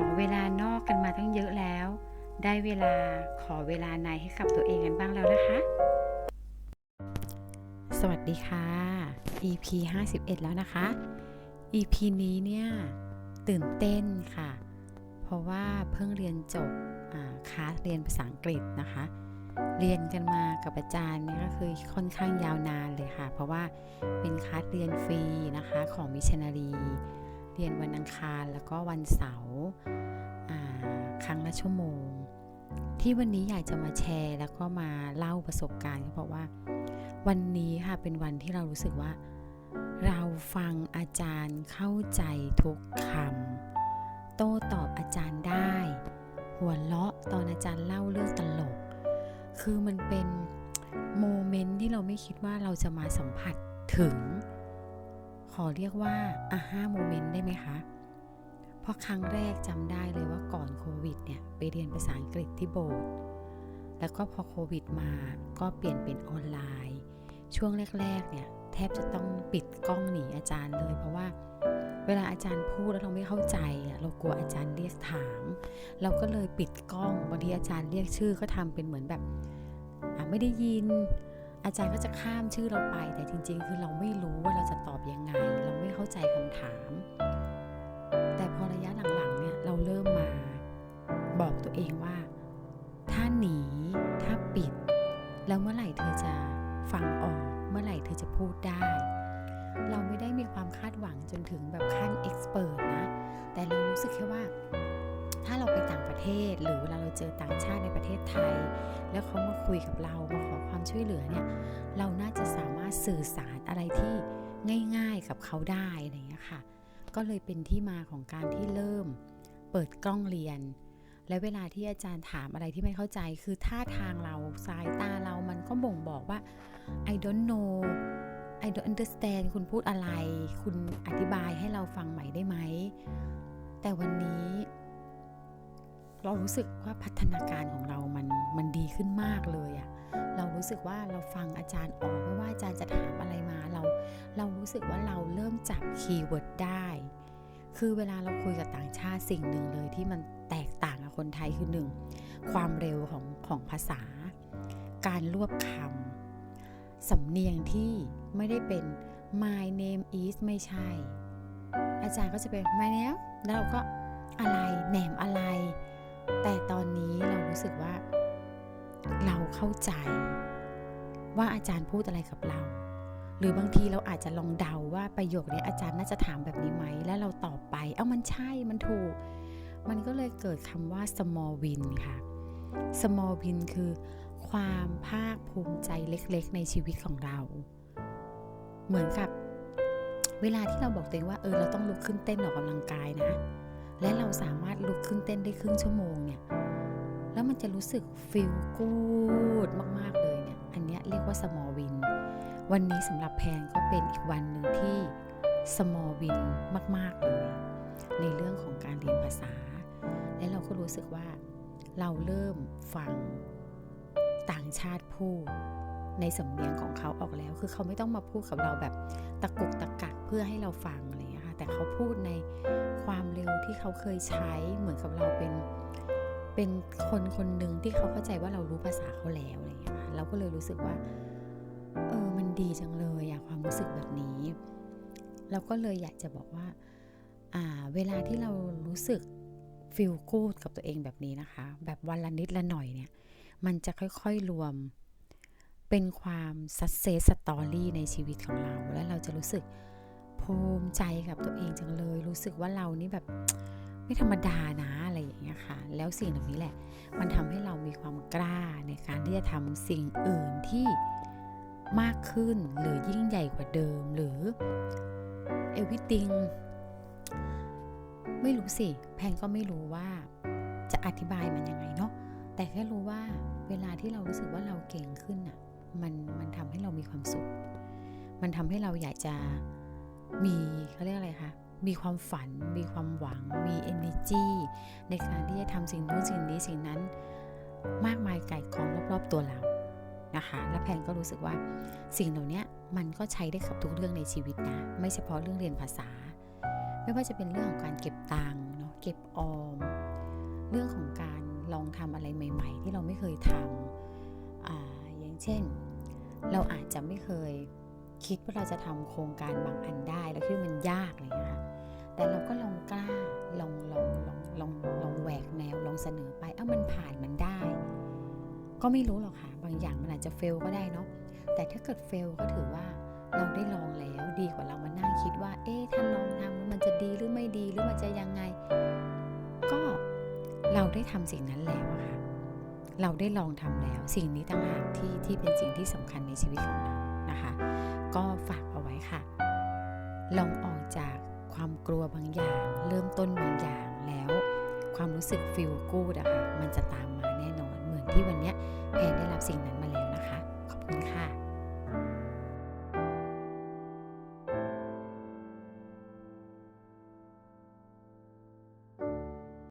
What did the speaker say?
อเวลานอกกันมาตั้งเยอะแล้ว ได้เวลาขอเวลาในให้กับตัวเองกันบ้างแล้วนะคะ สวัสดีค่ะ EP 51 แล้วนะคะ EP นี้เนี่ยตื่นเต้นค่ะ เพราะว่าเพิ่งเรียนจบคลาสเรียนภาษาอังกฤษนะคะ เรียนกันมากับอาจารย์นี่ก็คือค่อนข้างยาวนานเลยค่ะ เพราะว่าเป็นคลาสเรียนฟรีนะคะของมิชชันนารี เรียนวันอังคารแล้วก็วันเสาร์ครั้งละชั่วโมง ที่วันนี้อยากจะมาแชร์แล้วก็มาเล่าประสบการณ์ก็เพราะว่า วันนี้ค่ะเป็นวันที่เรารู้สึกว่า เราฟังอาจารย์เข้าใจทุกคำโต้ตอบอาจารย์ได้ หัวเราะตอนอาจารย์เล่าเรื่องตลก คือมันเป็นโมเมนต์ที่เราไม่คิดว่าเราจะมาสัมผัสถึง ขอเรียกว่าอาห้าโมเมนต์ได้ไหมคะ เพราะครั้งแรกจำได้เลยว่าก่อนโควิดเนี่ยไปเรียนภาษาอังกฤษที่โบสถ์แล้วก็พอโควิดมาก็เปลี่ยนเป็นออนไลน์ ช่วงแรกๆเนี่ยแทบจะต้องปิดกล้องหนีอาจารย์เลย เพราะว่าเวลาอาจารย์พูดแล้วเราไม่เข้าใจ เรากลัวอาจารย์เรียกถาม เราก็เลยปิดกล้องบางทีอาจารย์เรียกชื่อก็ทำเป็นเหมือนแบบไม่ได้ยิน อาจารย์ก็จะข้ามชื่อเราไป แต่จริง ๆ คือเราไม่รู้ว่าเราจะตอบยังไง เราไม่เข้าใจคำถาม แต่พอระยะหลังๆเนี่ยเราเริ่มมาบอกตัวเองว่า ถ้าหนี ถ้าปิด แล้วเมื่อไหร่เธอจะฟังออก เมื่อไหร่เธอจะพูดได้ เราไม่ได้มีความคาดหวังจนถึงแบบขั้นเอ็กซ์เพรสนะ แต่เรารู้สึกแค่ว่า เราไปต่างประเทศ หรือเวลาเราเจอต่างชาติในประเทศไทย แล้วเขามาคุยกับเรามาขอความช่วยเหลือเนี่ยเราน่าจะสามารถสื่อสารอะไรที่ง่ายๆกับเขาได้อะไรอย่างเงี้ยค่ะ ก็เลยเป็นที่มาของการที่เริ่มเปิดกล้องเรียน และเวลาที่อาจารย์ถามอะไรที่ไม่เข้าใจ คือท่าทางเราสายตาเรามันก็บ่งบอกว่า I don't know I don't understand คุณพูดอะไร คุณอธิบายให้เราฟังใหม่ได้ไหม แต่วันนี้ เรารู้สึกว่าพัฒนาการของเรามันมันดีขึ้นมากเลยอะเรารู้สึกว่าเราฟังอาจารย์ออกไม่ว่าอาจารย์จะถามอะไรมาเรา เรารู้สึกว่าเราเริ่มจับคีย์เวิร์ดได้ คือเวลาเราคุยกับต่างชาติสิ่งหนึ่งเลยที่มันแตกต่างกับคนไทยคือหนึ่งความเร็วของของภาษา การรวบคำสำเนียงที่ไม่ได้เป็น my name is ไม่ใช่ อาจารย์ก็จะเป็น my name แล้วเราก็อะไรแหนมอะไร แต่ตอนนี้เรารู้สึกว่า เราเข้าใจว่าอาจารย์พูดอะไรกับเรา หรือบางทีเราอาจจะลองเดาว่าประโยคนี้อาจารย์น่าจะถามแบบนี้ไหม แล้วเราตอบไป เอ้ามันใช่มันถูก มันก็เลยเกิดคำว่า small win ค่ะ small win คือความภาคภูมิใจเล็กๆ ในชีวิตของเรา เหมือนกับเวลาที่เราบอกตัวเองว่าเออเราต้องลุกขึ้นเต้นออกกำลังกายนะ และเราสามารถลุกขึ้นเต้นได้ครึ่งชั่วโมงเนี่ยแล้วมันจะรู้สึก feel good มาก ๆ เลยเนี่ย อันนี้เรียกว่า small win วันนี้สำหรับแพนก็เป็นอีกวันหนึ่งที่ small win มาก ๆ เลย ในเรื่องของการเรียนภาษา และเราก็รู้สึกว่าเราเริ่มฟังต่างชาติพูดในสำเนียงของเขาออกแล้ว คือเขาไม่ต้องมาพูดกับเราแบบตะกุกตะกักเพื่อให้เราฟังอะไร แต่เขาพูดในความเร็วที่เขาเคยใช้เหมือนกับเราเป็นเป็นคนคนหนึ่งที่เขาเข้าใจว่าเรารู้ภาษาเขาแล้วอะไรอย่างเงี้ยค่ะเราก็เลยรู้สึกว่าเออมันดีจังเลยอะความรู้สึกแบบนี้เราก็เลยอยากจะบอกว่าอ่าเวลาที่เรารู้สึกฟีลกูดกับตัวเองแบบนี้นะคะ แบบวันละนิดละหน่อยเนี่ย มันจะค่อยๆรวมเป็นความสั c เซสสตอรี่ในชีวิตของเรา และเราจะรู้สึก ภูมิใจกับตัวเองจังเลย รู้สึกว่าเรานี่แบบไม่ธรรมดานะอะไรอย่างเงี้ยค่ะ แล้วสิ่งเหล่านี้แหละ มันทำให้เรามีความกล้าในการที่จะทำสิ่งอื่นที่มากขึ้นหรือยิ่งใหญ่กว่าเดิมหรือ everything ไม่รู้สิ แพนก็ไม่รู้ว่าจะอธิบายมันยังไงเนาะแต่แค่รู้ว่าเวลาที่เรารู้สึกว่าเราเก่งขึ้นอะมันมันทำให้เรามีความสุข มันทำให้เราอยากจะ มีเขาเรียกอะไรคะมีความฝัน มีความหวัง มี energy ในการที่จะทำสิ่งนู้นสิ่งนี้สิ่งนั้น มากมายไก่กองรอบๆตัวเรานะคะและแพนก็รู้สึกว่าสิ่งเหล่านี้มันก็ใช้ได้กับทุกเรื่องในชีวิตนะไม่เฉพาะเรื่องเรียนภาษา ไม่ว่าจะเป็นเรื่องของการเก็บตังค์เนาะเก็บออม เรื่องของการลองทำอะไรใหม่ ๆ ที่เราไม่เคยทำอ่าอย่างเช่น เราอาจจะไม่เคย คิดว่าเราจะทำโครงการบางอันได้แล้วคิดว่ามันยากอะไรเงี้ยค่ะแต่เราก็ลองกล้าลองลองลองลองลองแหวกแนวลองเสนอไป เอ้ามันผ่านมันได้ ก็ไม่รู้หรอกค่ะ บางอย่างมันอาจจะเฟลก็ได้เนาะแต่ถ้าเกิดเฟลก็ถือว่าเราได้ลองแล้วดีกว่าเรามานั่งคิดว่า เอ๊ะถ้าลองทำมันจะดีหรือไม่ดีหรือมันจะยังไง ก็เราได้ทำสิ่งนั้นแล้วอะค่ะเราได้ลองทำแล้ว สิ่งนี้ต่างหากที่ที่เป็นสิ่งที่สำคัญในชีวิตของเรา นะคะ ก็ฝากเอาไว้ค่ะ ลองออกจากความกลัวบางอย่าง เริ่มต้นบางอย่างแล้ว ความรู้สึกฟิลกูดอะค่ะมันจะตามมาแน่นอน เหมือนที่วันนี้แพนได้รับสิ่งนั้นมาแล้วนะคะ ขอบคุณค่ะ